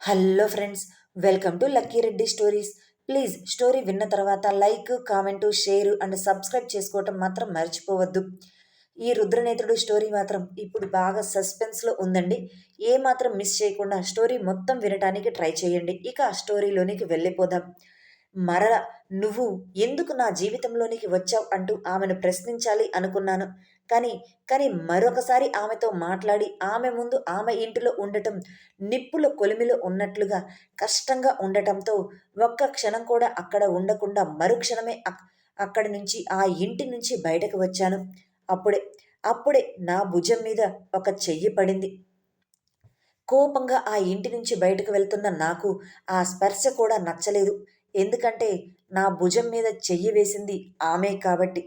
Hello friends welcome to Lucky Reddy stories. Please story విన్న తర్వాత like comment share and subscribe చేసుకోవటం మాత్రం మర్చిపోవద్దు. ఈ రుద్రనేత్రుడు స్టోరీ మాత్రం ఇప్పుడు బాగా సస్పెన్స్లో ఉందండి. ఏ మాత్రం మిస్ చేయకుండా స్టోరీ మొత్తం వినటానికి ట్రై చేయండి. ఇక ఆ స్టోరీలోనికి వెళ్ళిపోదాం. మరల నువ్వు ఎందుకు నా జీవితంలోనికి వచ్చావు? అంటూ ఆమెను ప్రశ్నించాలి అనుకున్నాను. కానీ కానీ మరొకసారి ఆమెతో మాట్లాడి ఆమె ముందు ఆమె ఇంటిలో ఉండటం నిప్పుల కొలిమిలో ఉన్నట్లుగా కష్టంగా ఉండటంతో ఒక్క క్షణం కూడా అక్కడ ఉండకుండా మరుక్షణమే అక్కడి నుంచి ఆ ఇంటి నుంచి బయటకు వచ్చాను. అప్పుడే అప్పుడే నా భుజం మీద ఒక చెయ్యి పడింది. కోపంగా ఆ ఇంటి నుంచి బయటకు వెళ్తున్న నాకు ఆ స్పర్శ కూడా నచ్చలేదు. ఎందుకంటే నా భుజం మీద చెయ్యి వేసింది ఆమె కాబట్టి.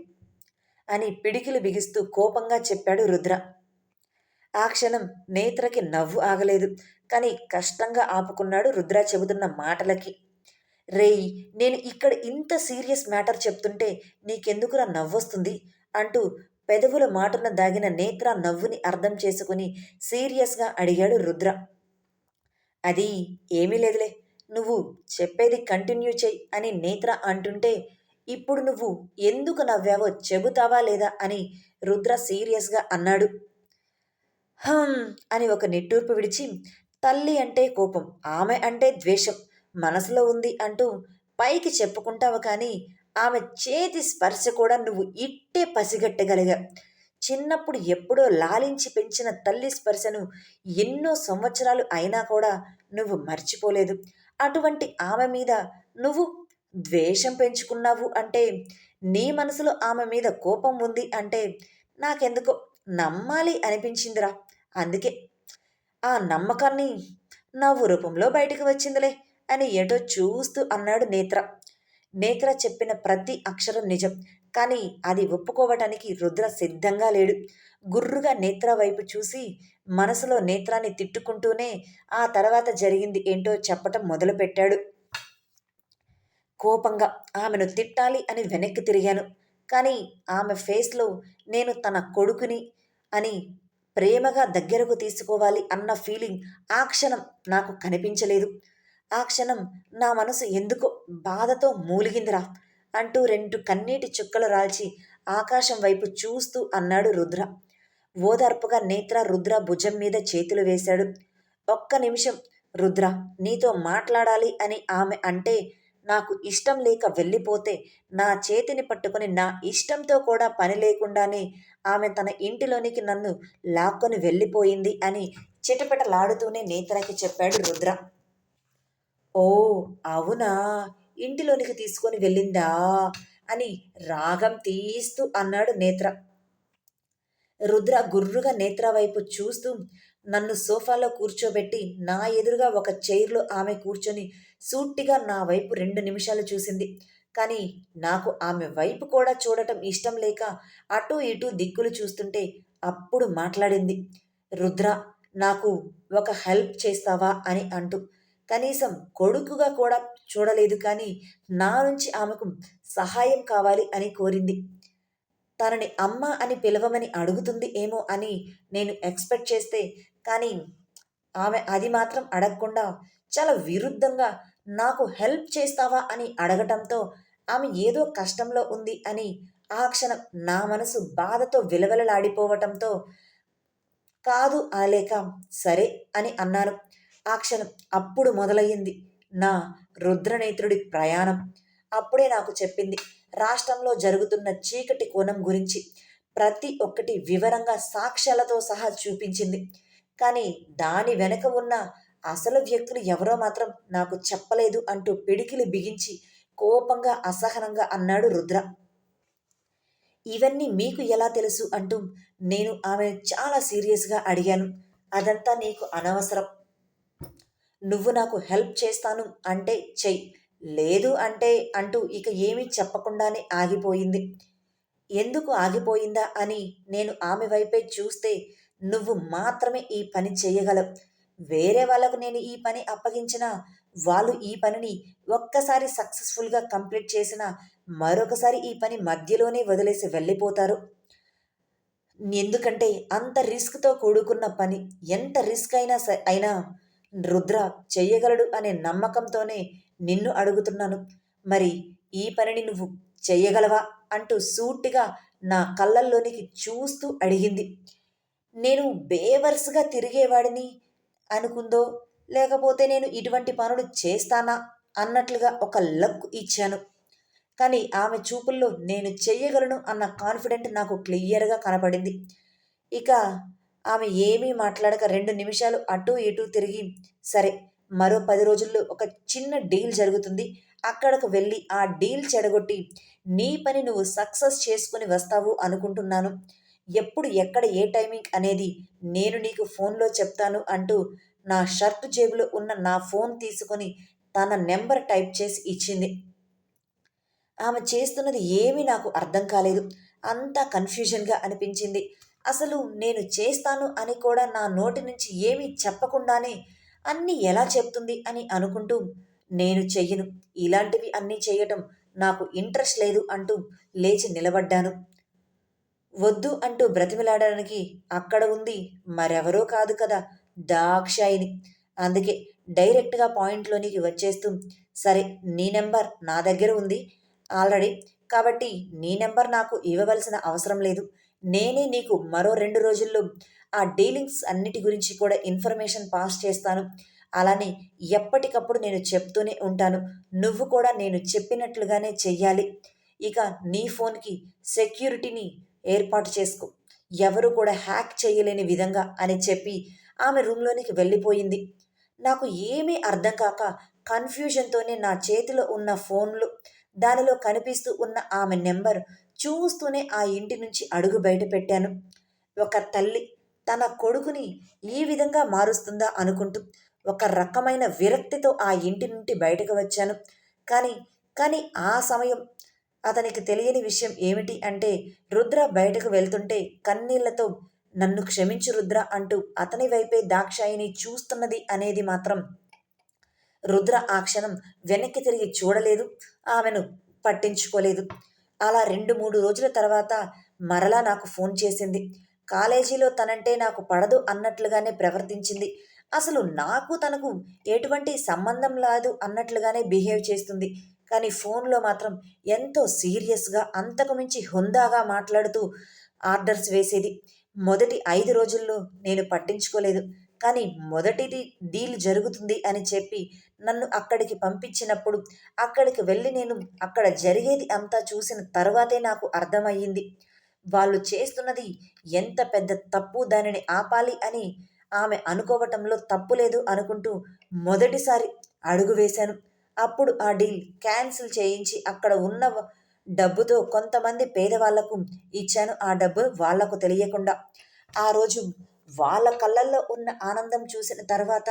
అని పిడికిలు బిగిస్తూ కోపంగా చెప్పాడు రుద్ర. ఆ క్షణం నేత్రకి నవ్వు ఆగలేదు. కానీ కష్టంగా ఆపుకున్నాడు రుద్ర చెబుతున్న మాటలకి. రేయ్ నేను ఇక్కడ ఇంత సీరియస్ మ్యాటర్ చెప్తుంటే నీకెందుకురా నవ్వొస్తుంది? అంటూ పెదవుల మాటున దాగిన నేత్ర నవ్వుని అర్థం చేసుకుని సీరియస్గా అడిగాడు రుద్ర. అది ఏమీ లేదులే. నువ్వు చెప్పేది కంటిన్యూ చేయి అని నేత్ర అంటుంటే ఇప్పుడు నువ్వు ఎందుకు నవ్వావో చెబుతావా లేదా అని రుద్ర సీరియస్గా అన్నాడు. హం అని ఒక నిట్టూర్పు విడిచి తల్లి అంటే కోపం ఆమె అంటే ద్వేషం మనసులో ఉంది అంటూ పైకి చెప్పుకుంటావు కానీ ఆమె చేతి స్పర్శ కూడా నువ్వు ఇట్టే పసిగట్టగలిగా. చిన్నప్పుడు ఎప్పుడో లాలించి పెంచిన తల్లి స్పర్శను ఎన్నో సంవత్సరాలు అయినా కూడా నువ్వు మర్చిపోలేదు. అటువంటి ఆమె మీద నువ్వు ద్వేషం పెంచుకున్నావు అంటే నీ మనసులో ఆమె మీద కోపం ఉంది అంటే నాకెందుకో నమ్మాలి అనిపించిందిరా. అందుకే ఆ నమ్మకాన్ని నవ్వు రూపంలో బయటకు వచ్చిందిలే అని ఏటో చూస్తూ అన్నాడు నేత్ర. నేత్ర చెప్పిన ప్రతి అక్షరం నిజం కానీ అది ఒప్పుకోవటానికి రుద్ర సిద్ధంగా లేడు. గుర్రుగా నేత్ర వైపు చూసి మనసులో నేత్రాన్ని తిట్టుకుంటూనే ఆ తర్వాత జరిగింది ఏంటో చెప్పటం మొదలుపెట్టాడు. కోపంగా ఆమెను తిట్టాలి అని వెనక్కి తిరిగాను. కానీ ఆమె ఫేస్లో నేను తన కొడుకుని అని ప్రేమగా దగ్గరకు తీసుకోవాలి అన్న ఫీలింగ్ ఆ క్షణం నాకు కనిపించలేదు. ఆ క్షణం నా మనసు ఎందుకో బాధతో మూలిగిందిరా అంటూ రెండు కన్నీటి చుక్కలు రాల్చి ఆకాశం వైపు చూస్తూ అన్నాడు రుద్ర. ఓదార్పుగా నేత్ర రుద్ర భుజం మీద చేతులు వేశాడు. ఒక్క నిమిషం రుద్ర నీతో మాట్లాడాలి అని ఆమె అంటే నాకు ఇష్టం లేక వెళ్ళిపోతే నా చేతిని పట్టుకుని నా ఇష్టంతో కూడా పని లేకుండానే ఆమె తన ఇంటిలోనికి నన్ను లాక్కొని వెళ్ళిపోయింది అని చిటపటలాడుతూనే నేత్రకి చెప్పాడు రుద్ర. ఓ అవునా? ఇంటిలోనికి తీసుకొని వెళ్ళిందా? అని రాగం తీస్తూ అన్నాడు నేత్ర. రుద్ర గుర్రుగా నేత్ర వైపు చూస్తూ నన్ను సోఫాలో కూర్చోబెట్టి నా ఎదురుగా ఒక చైర్లో ఆమె కూర్చొని సూట్టిగా నా వైపు రెండు నిమిషాలు చూసింది. కానీ నాకు ఆమె వైపు కూడా చూడటం ఇష్టం లేక అటు ఇటు దిక్కులు చూస్తుంటే అప్పుడు మాట్లాడింది. రుద్ర నాకు ఒక హెల్ప్ చేస్తావా అని అంటూ. కనీసం కొడుకుగా కూడా చూడలేదు కానీ నా నుంచి ఆమెకు సహాయం కావాలి అని కోరింది. తనని అమ్మ అని పిలవమని అడుగుతుంది ఏమో అని నేను ఎక్స్పెక్ట్ చేస్తే కానీ ఆమె అది మాత్రం అడగకుండా చాలా విరుద్ధంగా నాకు హెల్ప్ చేస్తావా అని అడగటంతో ఆమె ఏదో కష్టంలో ఉంది అని ఆ క్షణం నా మనసు బాధతో విలవలలాడిపోవటంతో కాదు ఆలేక సరే అని అన్నాను. ఆ క్షణం అప్పుడు మొదలయ్యింది నా రుద్రనేత్రుడి ప్రయాణం. అప్పుడే నాకు చెప్పింది రాష్ట్రంలో జరుగుతున్న చీకటి కోణం గురించి ప్రతి ఒక్కటి వివరంగా సాక్ష్యాలతో సహా చూపించింది. కానీ దాని వెనక ఉన్న అసలు వ్యక్తులు ఎవరో మాత్రం నాకు చెప్పలేదు అంటూ పిడికిలి బిగించి కోపంగా అసహనంగా అన్నాడు రుద్ర. ఇవన్నీ మీకు ఎలా తెలుసు అంటూ నేను ఆమె చాలా సీరియస్గా అడిగాను. అదంతా నీకు అనవసరం. నువ్వు నాకు హెల్ప్ చేస్తాను అంటే చెయ్యి లేదు అంటే అంటూ ఇక ఏమీ చెప్పకుండానే ఆగిపోయింది. ఎందుకు ఆగిపోయిందా అని నేను ఆమె వైపే చూస్తే నువ్వు మాత్రమే ఈ పని చేయగలవు. వేరే వాళ్ళకు నేను ఈ పని అప్పగించిన వాళ్ళు ఈ పనిని ఒక్కసారి సక్సెస్ఫుల్గా కంప్లీట్ చేసిన మరొకసారి ఈ పని మధ్యలోనే వదిలేసి వెళ్ళిపోతారు. ఎందుకంటే అంత రిస్క్తో కూడుకున్న పని ఎంత రిస్క్ అయినా అయినా రుద్ర చెయ్యగలడు అనే నమ్మకంతోనే నిన్ను అడుగుతున్నాను. మరి ఈ పనిని నువ్వు చెయ్యగలవా? అంటూ సూటిగా నా కళ్ళల్లోనికి చూస్తూ అడిగింది. నేను బేవర్స్గా తిరిగేవాడిని అనుకుందో? లేకపోతే నేను ఇటువంటి పనులు చేస్తానా? అన్నట్లుగా ఒక లక్ ఇచ్చాను. కానీ ఆమె చూపుల్లో నేను చెయ్యగలను అన్న కాన్ఫిడెంట్ నాకు క్లియర్గా కనపడింది. ఇక ఆమె ఏమీ మాట్లాడక రెండు నిమిషాలు అటు ఇటు తిరిగి సరే మరో పది రోజుల్లో ఒక చిన్న డీల్ జరుగుతుంది. అక్కడకు వెళ్ళి ఆ డీల్ చెడగొట్టి నీ పని నువ్వు సక్సెస్ చేసుకుని వస్తావు అనుకుంటున్నాను. ఎప్పుడు ఎక్కడ ఏ టైమింగ్ అనేది నేను నీకు ఫోన్లో చెప్తాను అంటూ నా షర్ట్ జేబులో ఉన్న నా ఫోన్ తీసుకొని తన నెంబర్ టైప్ చేసి ఇచ్చింది. ఆమె చేస్తున్నది ఏమీ నాకు అర్థం కాలేదు. అంతా కన్ఫ్యూజన్గా అనిపించింది. అసలు నేను చేస్తాను అని కూడా నా నోటి నుంచి ఏమీ చెప్పకుండానే అన్నీ ఎలా చెప్తుంది అని అనుకుంటూ నేను చెయ్యను. ఇలాంటివి అన్నీ చేయటం నాకు ఇంట్రెస్ట్ లేదు అంటూ లేచి నిలబడ్డాను. వద్దు అంటూ బ్రతిమిలాడడానికి అక్కడ ఉంది మరెవరో కాదు కదా దాక్షాయిని. అందుకే డైరెక్ట్గా పాయింట్లోనికి వచ్చేస్తూ సరే నీ నెంబర్ నా దగ్గర ఉంది ఆల్రెడీ కాబట్టి నీ నెంబర్ నాకు ఇవ్వవలసిన అవసరం లేదు. నేనే నీకు మరో రెండు రోజుల్లో ఆ డీలింగ్స్ అన్నిటి గురించి కూడా ఇన్ఫర్మేషన్ పాస్ చేస్తాను. అలానే ఎప్పటికప్పుడు నేను చెప్తూనే ఉంటాను. నువ్వు కూడా నేను చెప్పినట్లుగానే చెయ్యాలి. ఇక నీ ఫోన్కి సెక్యూరిటీని ఏర్పాటు చేసుకో. ఎవరు కూడా హ్యాక్ చేయలేని విధంగా అని చెప్పి ఆమె రూమ్లోనికి వెళ్ళిపోయింది. నాకు ఏమీ అర్థం కాక కన్ఫ్యూజన్తోనే నా చేతిలో ఉన్న ఫోన్లు దానిలో కనిపిస్తూ ఉన్న ఆమె నెంబర్ చూస్తూనే ఆ ఇంటి నుంచి అడుగు బయట పెట్టాను. ఒక తల్లి తన కొడుకుని ఈ విధంగా మారుస్తుందా అనుకుంటూ ఒక రకమైన విరక్తితో ఆ ఇంటి నుండి బయటకు వచ్చాను. కానీ కానీ ఆ సమయం అతనికి తెలియని విషయం ఏమిటి అంటే రుద్ర బయటకు వెళ్తుంటే కన్నీళ్ళతో నన్ను క్షమించు రుద్ర అంటూ అతని వైపే దాక్షాయిని చూస్తున్నది అనేది మాత్రం. రుద్ర ఆ క్షణం వెనక్కి తిరిగి చూడలేదు ఆమెను పట్టించుకోలేదు. అలా రెండు మూడు రోజుల తర్వాత మరలా నాకు ఫోన్ చేసింది. కాలేజీలో తనంటే నాకు పడదు అన్నట్లుగానే ప్రవర్తించింది. అసలు నాకు తనకు ఎటువంటి సంబంధం లేదు అన్నట్లుగానే బిహేవ్ చేస్తుంది. కానీ ఫోన్లో మాత్రం ఎంతో సీరియస్గా అంతకుమించి హుందాగా మాట్లాడుతూ ఆర్డర్స్ వేసేది. మొదటి ఐదు రోజుల్లో నేను పట్టించుకోలేదు. కానీ మొదటిది డీల్ జరుగుతుంది అని చెప్పి నన్ను అక్కడికి పంపించినప్పుడు అక్కడికి వెళ్ళి నేను అక్కడ జరిగేది అంతా చూసిన తర్వాతే నాకు అర్థమయ్యింది. వాళ్ళు చేస్తున్నది ఎంత పెద్ద తప్పు దానిని ఆపాలి అని ఆమె అనుకోవటంలో తప్పు లేదు అనుకుంటూ మొదటిసారి అడుగు వేశాను. అప్పుడు ఆ డీల్ క్యాన్సిల్ చేయించి అక్కడ ఉన్న డబ్బుతో కొంతమంది పేదవాళ్ళకు ఇచ్చాను. ఆ డబ్బు వాళ్ళకు తెలియకుండా. ఆ రోజు వాళ్ళ కళ్ళల్లో ఉన్న ఆనందం చూసిన తర్వాత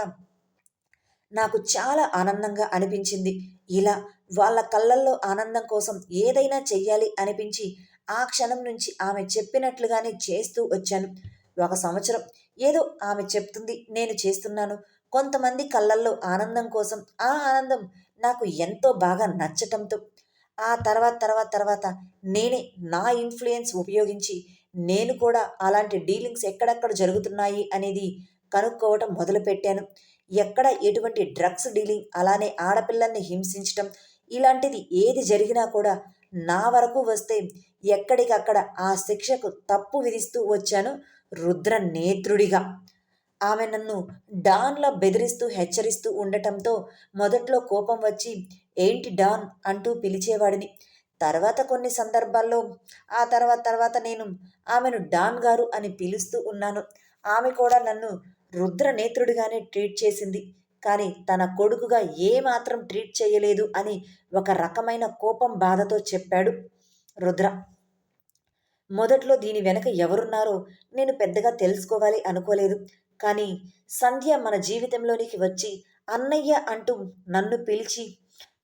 నాకు చాలా ఆనందంగా అనిపించింది. ఇలా వాళ్ళ కళ్ళల్లో ఆనందం కోసం ఏదైనా చెయ్యాలి అనిపించి ఆ క్షణం నుంచి ఆమె చెప్పినట్లుగానే చేస్తూ వచ్చాను. ఒక సంవత్సరం ఏదో ఆమె చెప్తుంది నేను చేస్తున్నాను. కొంతమంది కళ్ళల్లో ఆనందం కోసం ఆ ఆనందం నాకు ఎంతో బాగా నచ్చటంతో ఆ తర్వాత తర్వాత తర్వాత నేనే నా ఇన్ఫ్లుయెన్స్ ఉపయోగించి నేను కూడా అలాంటి డీలింగ్స్ ఎక్కడెక్కడ జరుగుతున్నాయి అనేది కనుక్కోవటం మొదలుపెట్టాను. ఎక్కడ ఎటువంటి డ్రగ్స్ డీలింగ్ అలానే ఆడపిల్లల్ని హింసించటం ఇలాంటిది ఏది జరిగినా కూడా నా వరకు వస్తే ఎక్కడికక్కడ ఆ శిక్షకు తప్పు విధిస్తూ వచ్చాను రుద్ర నేత్రుడిగా ఆమె నన్ను డాన్లా బెదిరిస్తూ హెచ్చరిస్తూ ఉండటంతో మొదట్లో కోపం వచ్చి ఏంటి డాన్? అంటూ పిలిచేవాడిని. తర్వాత కొన్ని సందర్భాల్లో ఆ తర్వాత తర్వాత నేను ఆమెను డాన్ గారు అని పిలుస్తూ ఉన్నాను. ఆమె కూడా నన్ను రుద్ర నేత్రుడిగానే ట్రీట్ చేసింది. కానీ తన కొడుకుగా ఏమాత్రం ట్రీట్ చేయలేదు అని ఒక రకమైన కోపం బాధతో చెప్పాడు రుద్ర. మొదట్లో దీని వెనక ఎవరున్నారో నేను పెద్దగా తెలుసుకోవాలి అనుకోలేదు. కానీ సంధ్య మన జీవితంలోనికి వచ్చి అన్నయ్య అంటూ నన్ను పిలిచి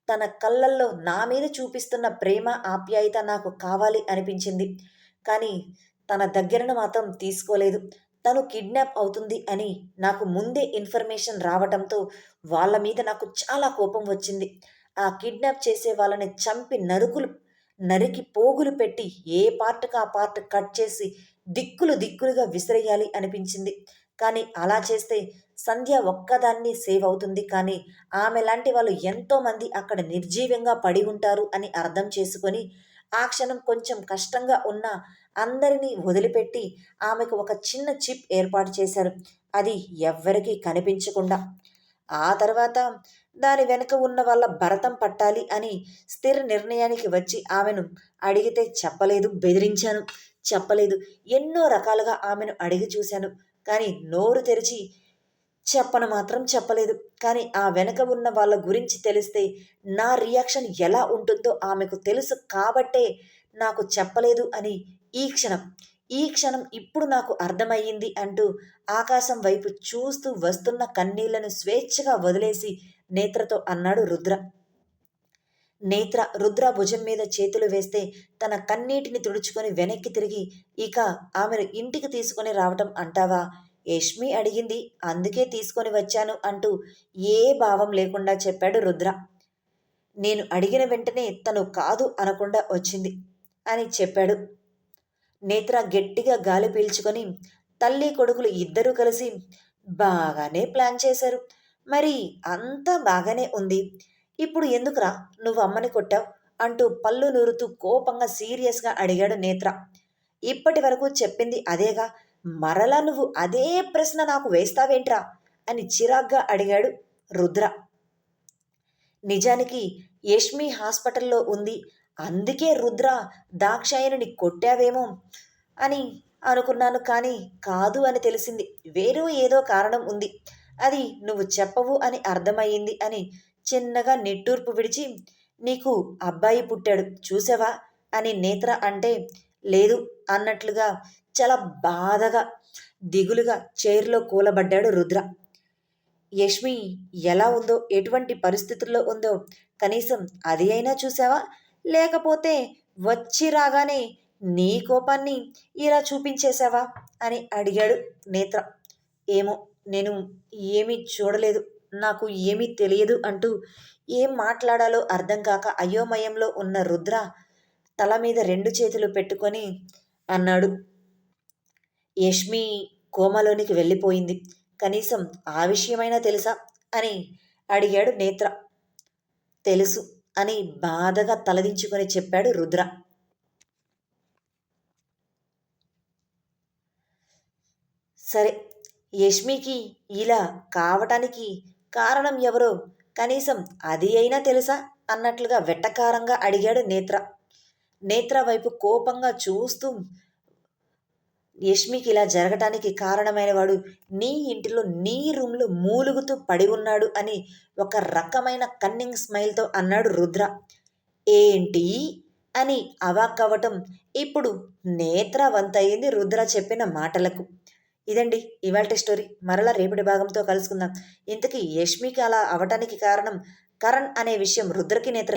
తన కళ్ళల్లో నా మీద చూపిస్తున్న ప్రేమ ఆప్యాయత నాకు కావాలి అనిపించింది. కానీ తన దగ్గరను మాత్రం తీసుకోలేదు. తను కిడ్నాప్ అవుతుంది అని నాకు ముందే ఇన్ఫర్మేషన్ రావటంతో వాళ్ళ మీద నాకు చాలా కోపం వచ్చింది. ఆ కిడ్నాప్ చేసే వాళ్ళని చంపి నరుకులు నరికి పోగులు పెట్టి ఏ పార్ట్కి ఆ పార్ట్ కట్ చేసి దిక్కులు దిక్కులుగా విసిరేయాలి అనిపించింది. కానీ అలా చేస్తే సంధ్య ఒక్కదాన్ని సేవ్ అవుతుంది. కానీ ఆమె లాంటి వాళ్ళు ఎంతోమంది అక్కడ నిర్జీవంగా పడి ఉంటారు అని అర్థం చేసుకొని ఆ క్షణం కొంచెం కష్టంగా ఉన్న అందరినీ వదిలిపెట్టి ఆమెకు ఒక చిన్న చిప్ ఏర్పాటు చేశారు. అది ఎవ్వరికీ కనిపించకుండా. ఆ తర్వాత దాని వెనుక ఉన్న వాళ్ళ భరతం పట్టాలి అని స్థిర నిర్ణయానికి వచ్చి ఆమెను అడిగితే చెప్పలేదు బెదిరించాను. చెప్పలేదు. ఎన్నో రకాలుగా ఆమెను అడిగి చూశాను. కానీ నోరు తెరిచి చెప్పను మాత్రం చెప్పలేదు. కానీ ఆ వెనక ఉన్న వాళ్ళ గురించి తెలిస్తే నా రియాక్షన్ ఎలా ఉంటుందో ఆమెకు తెలుసు కాబట్టే నాకు చెప్పలేదు అని ఈ క్షణం ఈ క్షణం ఇప్పుడు నాకు అర్థమయ్యింది అంటూ ఆకాశం వైపు చూస్తూ వస్తున్న కన్నీళ్ళను స్వేచ్ఛగా వదిలేసి నేత్రతో అన్నాడు రుద్ర. నేత్ర రుద్ర భుజం మీద చేతులు వేస్తే తన కన్నీటిని తుడుచుకొని వెనక్కి తిరిగి ఇక ఆమెను ఇంటికి తీసుకొని రావటం అంటావా? యష్మి అడిగింది. అందుకే తీసుకొని వచ్చాను అంటూ ఏ భావం లేకుండా చెప్పాడు రుద్ర. నేను అడిగిన వెంటనే తను కాదు అనకుండా వచ్చింది అని చెప్పాడు. నేత్ర గట్టిగా గాలి పీల్చుకొని తల్లి కొడుకులు ఇద్దరూ కలిసి బాగానే ప్లాన్ చేశారు. మరి అంతా బాగానే ఉంది. ఇప్పుడు ఎందుకురా నువ్వు అమ్మని కొట్టావు? అంటూ పళ్ళు నూరుతూ కోపంగా సీరియస్గా అడిగాడు నేత్ర. ఇప్పటి వరకు చెప్పింది అదేగా మరలా నువ్వు అదే ప్రశ్న నాకు వేస్తావేంట్రా? అని చిరాగ్గా అడిగాడు రుద్ర. నిజానికి యష్మి హాస్పిటల్లో ఉంది అందుకే రుద్ర దాక్షాయనుని కొట్టావేమో అని అనుకున్నాను కానీ కాదు అని తెలిసింది. వేరే ఏదో కారణం ఉంది. అది నువ్వు చెప్పవు అని అర్థమయ్యింది అని చిన్నగా నిట్టూర్పు విడిచి నీకు అబ్బాయి పుట్టాడు చూసావా? అని నేత్ర అంటే లేదు అన్నట్లుగా చాలా బాధగా దిగులుగా చైర్లో కూలబడ్డాడు రుద్ర. యష్మి ఎలా ఉందో ఎటువంటి పరిస్థితుల్లో ఉందో కనీసం అది అయినా చూసావా? లేకపోతే వచ్చి రాగానే నీ కోపాన్ని ఇలా చూపించేశావా? అని అడిగాడు నేత్ర. ఏమో నేను ఏమీ చూడలేదు. నాకు ఏమీ తెలియదు అంటూ ఏం మాట్లాడాలో అర్థం కాక అయోమయంలో ఉన్న రుద్ర తల మీద రెండు చేతులు పెట్టుకొని అన్నాడు. యష్మి కోమలోనికి వెళ్ళిపోయింది. కనీసం ఆ విషయమైనా తెలుసా? అని అడిగాడు నేత్ర. తెలుసు అని బాధగా తలదించుకొని చెప్పాడు రుద్ర. సరే యష్మికి ఇలా కావటానికి కారణం ఎవరో? కనీసం అది అయినా తెలుసా? అన్నట్లుగా వెట్టకారంగా అడిగాడు నేత్ర. నేత్ర వైపు కోపంగా చూస్తూ యష్మికి ఇలా జరగటానికి కారణమైన వాడు నీ ఇంటిలో నీ రూమ్లో మూలుగుతూ పడి ఉన్నాడు అని ఒక రకమైన కన్నింగ్ స్మైల్తో అన్నాడు రుద్ర. ఏంటి? అని అవాక్కవటం ఇప్పుడు నేత్ర వంతయింది రుద్ర చెప్పిన మాటలకు. ఇదండి ఇవాళ స్టోరీ. మరలా రేపటి భాగంతో కలుసుకుందాం. ఇంతకీ యష్మికి అలా అవటానికి కారణం కరణ్ అనే విషయం రుద్రకి నేత్ర